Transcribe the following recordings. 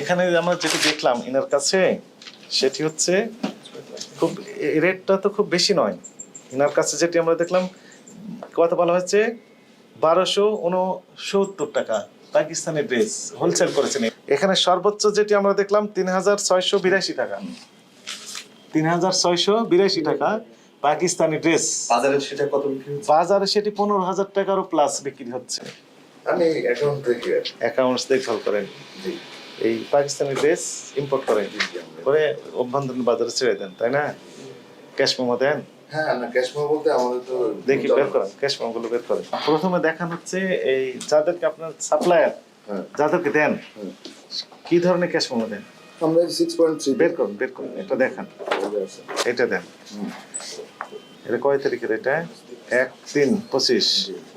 এখানে আমরা যেটি দেখলাম এনার কাছে সেটি হচ্ছে খুব রেটটা তো খুব বেশি নয়। এনার কাছে যেটি আমরা দেখলাম কথা বলা হচ্ছে বারোশো উনসত্তর টাকা পাকিস্তানি ড্রেস হোলসেল করেছেন। এখানে সর্বোচ্চ যেটি আমরা দেখলাম তিন হাজার ছয়শো বিরাশি টাকা। তিন হাজার ছয়শো বিরাশি টাকা পাকিস্তানি ড্রেস। বাজারে সেটা কত বিক্রি বাজারে সেটি পনেরো হাজার টাকারও প্লাস বিক্রি হচ্ছে। আমি অ্যাকাউন্ট থেকে অ্যাকাউন্টস দেখভাল করেন। জি। এই পাকিস্তানি ড্রেস ইম্পোর্ট করেন। করে অভ্যন্তরীণ বাজারে ছেড়ে দেন তাই না? ক্যাশ মেমো দেন? হ্যাঁ না ক্যাশ মেমো বলতে আমাদের তো দেখি বের করেন ক্যাশ বের করেন। প্রথমে দেখান হচ্ছে এই যাদেরকে আপনার সাপ্লায়ার হ্যাঁ। যাদেরকে দেন। কি ধরনের ক্যাশ মেমো দেন? আমরা সিক্স পয়েন্ট থ্রি বের করুন বের করুন এটা দেখান। এটা দেন। এটা কয় তারিখের এটা? এক তিন পঁচিশ।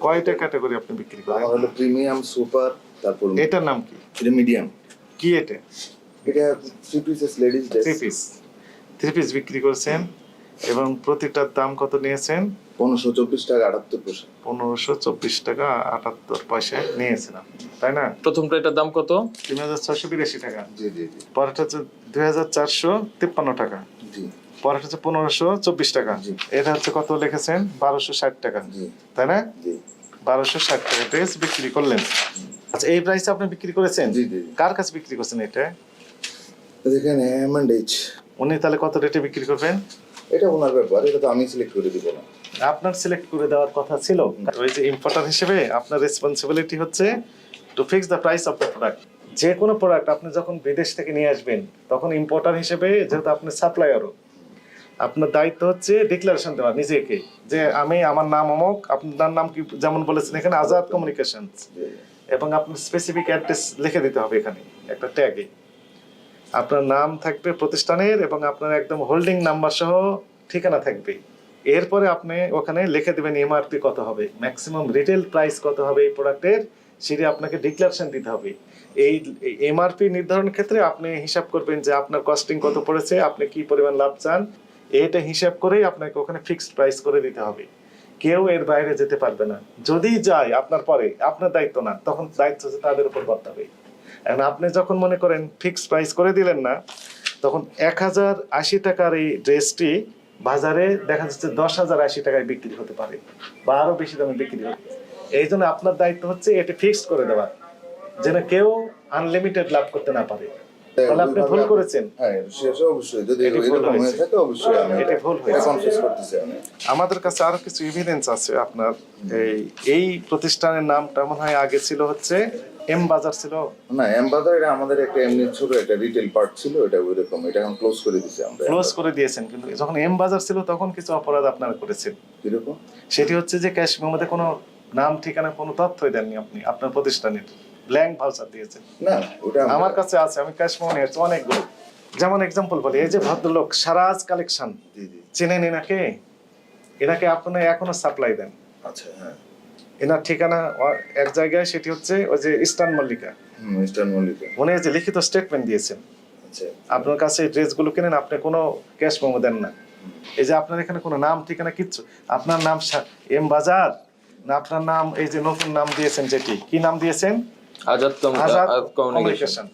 কয়টা ক্যাটাগরি আপনি বিক্রি করেন? হলো প্রিমিয়াম সুপার তারপর এটার নাম কি? এটা মিডিয়াম কি এটা? এটা three pieces ladies three piece three piece বিক্রি করছেন এবং প্রতিটার দাম কত নিয়েছেন? পনেরোশো চব্বিশ টাকা আটাত্তর পয়সা। পনেরোশো চব্বিশ টাকা আটাত্তর পয়সায় নিয়েছিলাম তাই না? প্রথমটা এটার দাম কত? তিন হাজার ছয়শো বিরাশি টাকা। জি জি জি। পরেরটা হচ্ছে দুই হাজার চারশো তিপ্পান্ন টাকা। জি। পরেরটা হচ্ছে পনেরোশো চব্বিশ টাকা। জি। এটা হচ্ছে কত লিখেছেন? বারোশো ষাট টাকা। জি। তাই না? জি। বারোশো ষাট টাকা ড্রেস বিক্রি করলেন। আচ্ছা এই প্রাইসে আপনি বিক্রি করেছেন? জি, জি। কার কাছে বিক্রি করছেন এটা? এম এইচ উনি তাহলে কত রেটে বিক্রি করবেন? এটা ওনার ব্যাপার এটা তো আমি সিলেক্ট করে দিব না। আপনার সিলেক্ট করে দেওয়ার কথা ছিল। ওই যে ইম্পোর্টার হিসেবে আপনার রেসপন্সিবিলিটি হচ্ছে to fix the price of the product যে কোনো প্রোডাক্ট আপনি যখন বিদেশ থেকে নিয়ে আসবেন তখন ইম্পোর্টার হিসেবে যেহেতু আপনি সাপ্লায়ারও আপনার দায়িত্ব হচ্ছে ডিক্লারেশন দেওয়া নিজেকে। যে আমি আমার নাম অমক আপনার নাম কি যেমন বলেছেন এখানে আজাদ কমিউনিকেশন এবং আপনার স্পেসিফিক অ্যাড্রেস লিখে দিতে হবে এখানে, একটা ট্যাগে আপনার নাম থাকবে প্রতিষ্ঠানের এবং আপনার একদম হোল্ডিং নাম্বার সহ ঠিকানা থাকবে। এরপরে আপনি ওখানে লিখে দেবেন এমআরপি কত হবে ম্যাক্সিমাম রিটেল প্রাইস কত হবে এই প্রোডাক্টের সেটি আপনাকে ডিক্লারেশন দিতে হবে। এই এমআরপি নির্ধারণের ক্ষেত্রে আপনি হিসাব করবেন যে আপনার কস্টিং কত পড়েছে, আপনি কি পরিমাণ লাভ চান, এটা হিসাব করেই আপনাকে ওখানে ফিক্সড প্রাইস করে দিতে হবে। কেউ এর বাইরে যেতে পারবে না। যদি যায় আপনার পরে, আপনার দায়িত্ব না, তখন দায়িত্ব হচ্ছে তাদের উপর বর্তাবে। এখন আপনি যখন মনে করেন ফিক্স প্রাইস করে দিলেন না, তখন এক হাজার আশি টাকার এই ড্রেসটি বাজারে দেখা যাচ্ছে দশ হাজার আশি টাকায় বিক্রি হতে পারে বা আরও বেশি দামে বিক্রি হবে এই জন্য আপনার দায়িত্ব হচ্ছে এটি ফিক্সড করে দেওয়া, যেন কেউ আনলিমিটেড লাভ করতে না পারে। তাহলে আপনি ভুল করেছেন। হ্যাঁ সেটা অবশ্যই। যদি এরকম হয়ে থাকে অবশ্যই আমি এটি ভুল হয়েছে। কনফিউজ করতেছি আমি। আমাদের কাছে আরও কিছু এভিডেন্স আছে আপনার। এই এই প্রতিষ্ঠানের নামটা মনে হয় আগে ছিল হচ্ছে এম বাজার ছিল। না এমবাজার এটা আমাদের একটা এমনি ছোট একটা রিটেল পার্ট ছিল এটা ওইরকম এটা এখন ক্লোজ করে দিছি আমরা ক্লোজ করে দিয়েছেন কিন্তু যখন এম বাজার ছিল তখন কিছু অপরাধ আপনারা করেছেন। কীরকম? সেটি হচ্ছে যে ক্যাশ মেমোতে কোনো নাম ঠিকানা কোনো তথ্যই দেননি আপনি আপনার প্রতিষ্ঠানের। ব্ল্যাঙ্ক ভাউচার দিয়েছেন না ওটা আমার কাছে আছে আমি ক্যাশ মেমো নিয়েছি অনেকগুলো। যেমন এক্সাম্পল বলি এই যে ভদ্রলোক সারাজ কালেকশন চেনেন এনাকে? এনাকে আপনি এখনও সাপ্লাই দেন। আচ্ছা হ্যাঁ। এনার ঠিকানা এক জায়গায় সেটি হচ্ছে ওই যে ইস্টার্ন মল্লিকা। মিস্টার মল্লিকা। উনি যে লিখিত স্টেটমেন্ট দিয়েছেন। আচ্ছা। আপনার কাছে ড্রেসগুলো কিনেন আপনি কোনো ক্যাশ মেমো দেন না। এই যে আপনার এখানে কোনো নাম ঠিকানা কিচ্ছু? আপনার নাম এম বাজার না আপনার নাম এই যে নতুন নাম দিয়েছেন যেটি কি নাম দিয়েছেন? আজাদ কমিউনিকেশন।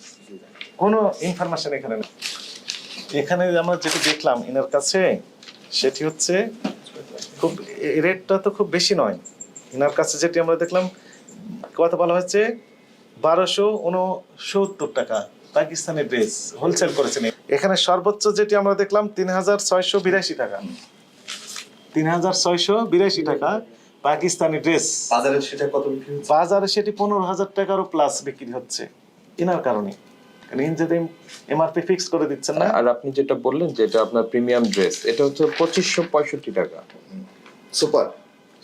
কোনো ইনফরমেশন এখানে নেই। এখানে আমরা যেটি দেখলাম এনার কাছে সেটি হচ্ছে খুব রেটটা তো খুব বেশি নয়। এনার কাছে যেটি আমরা দেখলাম কত বলা হচ্ছে বারোশো উনসত্তর টাকা পাকিস্তানি ড্রেস হোলসেল করেছেন এখানে সর্বোচ্চ যেটি আমরা দেখলাম তিন হাজার ছয়শো বিরাশি টাকা। তিন হাজার ছয়শো বিরাশি টাকা পাকিস্তানি ড্রেস বাজারে সেটা কত বিক্রি হচ্ছে? বাজারে সেটি পনেরো হাজার টাকারও প্লাস বিক্রি হচ্ছে। কেনার কারণে। এমআরপি ফিক্স করে দিচ্ছেন না? আর আপনি যেটা বললেন যেটা আপনার প্রিমিয়াম ড্রেস এটা হচ্ছে পঁচিশশো পঁয়ষট্টি টাকা। সুপার।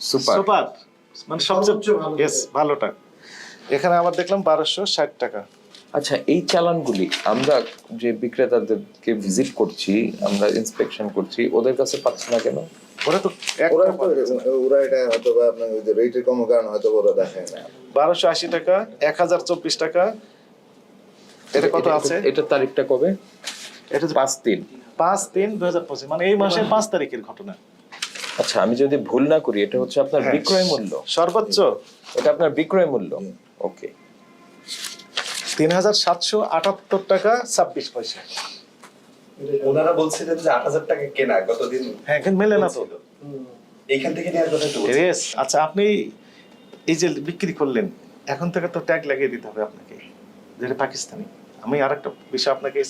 সুপার। সুপার। মানে সবচেয়ে ইয়েস ভালোটা। এখানে আবার দেখলাম বারোশো ষাট টাকা। আচ্ছা এই চালানগুলি আমরা যে বিক্রেতাদেরকে ভিজিট করছি আমরা ইন্সপেকশন করছি ওদের কাছে পাচ্ছি না কেন? ওরা তো ওরা তো- ওরা এটা হয়তো বা আপনার ওই যে রেটের কম কারণে হয়তো ওরা দেখায় না। বারোশো আশি টাকা এক হাজার চব্বিশ টাকা। এটা কত আছে? এটার তারিখটা কবে? এটা পাঁচ তিন। পাঁচ তিন দুই হাজার পঁচিশ মানে এই মাসের পাঁচ তারিখের ঘটনা। আচ্ছা আমি যদি ভুল না করি এটা হচ্ছে আপনার হ্যাঁ। বিক্রয় মূল্য? সর্বোচ্চ। এটা আপনার বিক্রয় মূল্য? ওকে। তিন হাজার সাতশো আটাত্তর টাকা ছাব্বিশ পয়সা। ওনারা বলছিলেন যে আট হাজার টাকা কেনা গতদিন হ্যাঁ কিন্তু মেলে না তো। এইখান থেকে নেওয়ার কথা। আচ্ছা আপনি এই যে বিক্রি করলেন এখন থেকে তো ট্যাগ লাগিয়ে দিতে হবে আপনাকে যেটা পাকিস্তানি। আমি আর একটা বিষয় আপনাকে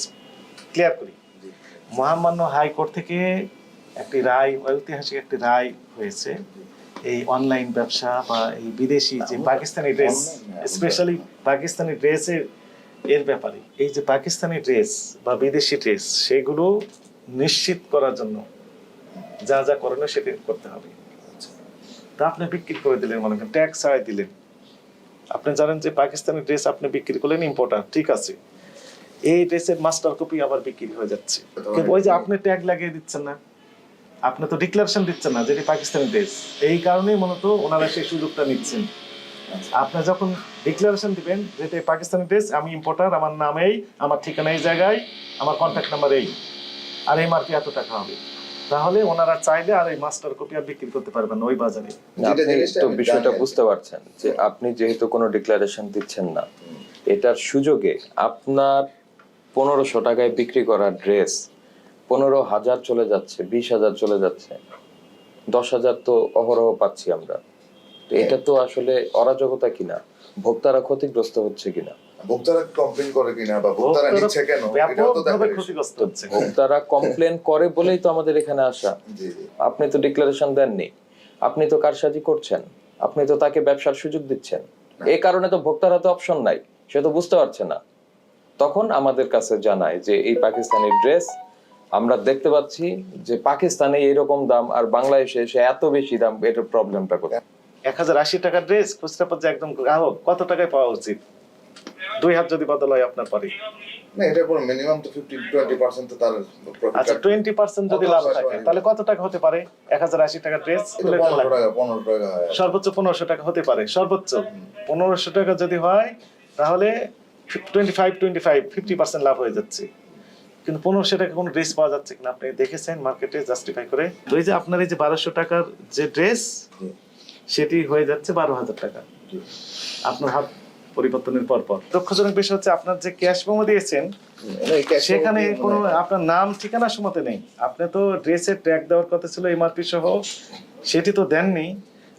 ক্লিয়ার করি। মহামান্য হাইকোর্ট থেকে একটি রায় ঐতিহাসিক একটি রায় হয়েছে। এই অনলাইন ব্যবসা বা এই বিদেশি যে পাকিস্তানি ড্রেস স্পেশালি পাকিস্তানি ড্রেসের এর ব্যাপারে। এই যে পাকিস্তানি ড্রেস বা বিদেশি ড্রেস, সেগুলো নিশ্চিত করার জন্য যা যা করণীয় সেটা করতে হবে। তা আপনি বিক্রি করে দিলেন, মনে করেন, ট্যাক্স ছাড়াই দিলেন। আপনি জানেন যে পাকিস্তানি ড্রেস আপনি বিক্রি করলেন ইম্পোর্টার ঠিক আছে। এই ড্রেসের মাস্টার কপি আবার বিক্রি হয়ে যাচ্ছে। ওই যে আপনি ট্যাগ লাগিয়ে দিচ্ছেন না, আপনি তো ডিক্লারেশন দিচ্ছেন না যেটি পাকিস্তানি ড্রেস। এই কারণেই মূলত ওনারা সেই সুযোগটা নিচ্ছেন। আপনি যখন ডিক্লারেশন দিবেন যেটা পাকিস্তানি ড্রেস আমি ইম্পোর্টার আমার নাম এই আমার ঠিকানা এই জায়গায় আমার কন্ট্যাক্ট নাম্বার এই। আর এমআরপি এত টাকা হবে। তাহলে ওনারা চাইলে আর এই মাস্টার কপি আর বিক্রি করতে পারবেন ওই বাজারে। আপনি তো বিষয়টা বুঝতে পারছেন যে আপনি যেহেতু কোনো ডিক্লারেশন দিচ্ছেন না এটার সুযোগে আপনার পনেরোশো টাকায় বিক্রি করা ড্রেস পনেরো হাজার চলে যাচ্ছে বিশ হাজার চলে যাচ্ছে। দশ হাজার তো অহরহ পাচ্ছি আমরা। তো এটা তো আসলে অরাজকতা কিনা? ভোক্তারা ক্ষতিগ্রস্ত হচ্ছে কিনা? ভোক্তারা কমপ্লেন করে কিনা বা ভোক্তারা নিচ্ছে কেন? তো ব্যাপকভাবে দেখার বিষয়। ক্ষতিগ্রস্ত হচ্ছে। ভোক্তারা কমপ্লেন করে বলেই তো আমাদের এখানে আসা। আপনি তো ডিক্লারেশন দেননি। আপনি তো কারসাজি করছেন। আপনি তো তাকে ব্যবসার সুযোগ দিচ্ছেন। এই কারণে তো ভোক্তার হাতে অপশন নাই। সে তো বুঝতে পারছে না। তখন আমাদের কাছে জানায় যে এই পাকিস্তানি ড্রেস আমরা দেখতে পাচ্ছি যে পাকিস্তানে এরকম দাম আর বাংলাদেশে এসে এত বেশি দাম এটার প্রবলেমটা কোথায়? এক হাজার আশি টাকার ড্রেস খুচরা পর্যায়ে একদম গ্রাহক কত টাকায় পাওয়া উচিত? দুই হাত যদি বদল হয় আপনার পরে। না পর মিনিমাম তো ফিফটি টোয়েন্টি পার্সেন্ট তো তার আচ্ছা কাটবে। টোয়েন্টি পার্সেন্ট যদি লাভ থাকে তাহলে কত টাকা হতে পারে? এক হাজার আশি টাকার ড্রেস এটা পনেরো টাকা পনেরো টাকা আর কি। সর্বোচ্চ পনেরোশো টাকা হতে পারে সর্বোচ্চ। পনেরোশো টাকা যদি হয় তাহলে twenty five twenty five fifty percent লাভ হয়ে যাচ্ছে। কিন্তু পনেরোশো টাকা কোনো ড্রেস পাওয়া যাচ্ছে কিনা আপনি দেখেছেন মার্কেটে জাস্টিফাই করে। তো এই যে আপনার এই যে বারোশো টাকার যে ড্রেস সেটি হয়ে যাচ্ছে বারো হাজার টাকা। আপনার হাত পরিবর্তনের পর পর। দুঃখজনক বিষয় হচ্ছে আপনার যে ক্যাশ মেমো দিয়েছেন না, এই cash সেখানে কোনো মানে- আপনার নাম ঠিকানা সময়তে নেই। আপনি তো ড্রেসের ট্যাগ দেওয়ার কথা ছিল এমআরপি সহ সেটি তো দেননি।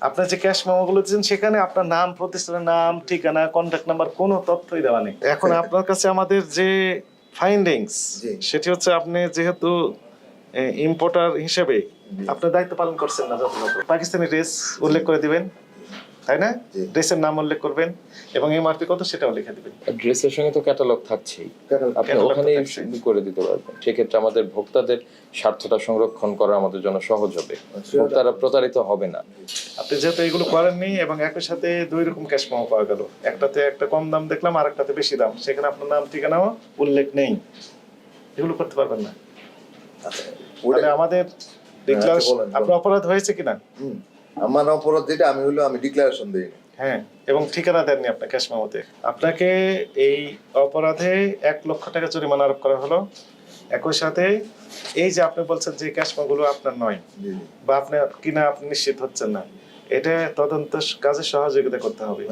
আপনার যে ক্যাশ মেমোগুলো দিয়েছেন সেখানে আপনার নাম প্রতিষ্ঠানের নাম ঠিকানা কন্ট্যাক্ট নাম্বার কোনো তথ্যই দেওয়া নেই। এখন আপনার কাছে আমাদের যে ফাইন্ডিংস সেটি হচ্ছে আপনি যেহেতু ইম্পোর্টার হিসেবে আপনার দায়িত্ব পালন করছেন না যথাযথ। পাকিস্তানি ড্রেস উল্লেখ করে দিবেন তাই না। ড্রেসের নাম উল্লেখ করবেন এবং এমআরপি কত সেটাও লিখে দিবেন। ড্রেসের সঙ্গে তো ক্যাটালগ থাকছেই। আপনি তো করে দিতে পারবেন। সেক্ষেত্রে আমাদের ভোক্তাদের স্বার্থটা সংরক্ষণ করা আমাদের জন্য সহজ হবে। আচ্ছা। ভোক্তারা প্রতারিত হবে না। আপনি যেহেতু এগুলো করেননি এবং একই সাথে দুই রকম ক্যাশ মেমো পাওয়া গেল। একটাতে একটা কম দাম দেখলাম আর একটাতে বেশি দাম। সেখানে আপনার নাম ঠিকানাও উল্লেখ নেই। এগুলো করতে পারবেন না। আমাদের ডিক্লারেশন বলেন। আপনার অপরাধ হয়েছে কিনা। আমার অপরাধ যেটা আমি হলো আমি ডিক্লারেশন দিই হ্যাঁ এবং ঠিকানা দেননি আপনার ক্যাশ মেমোতে আপনাকে এই অপরাধে এক লক্ষ টাকা জরিমানা আরোপ করা হলো। একই সাথে এই যে আপনি বলছেন যে ক্যাশ মেমোগুলো আপনার নয় বা আপনার কিনা আপনি নিশ্চিত হচ্ছেন না এটা তদন্ত কাজে সহযোগিতা করতে হবে।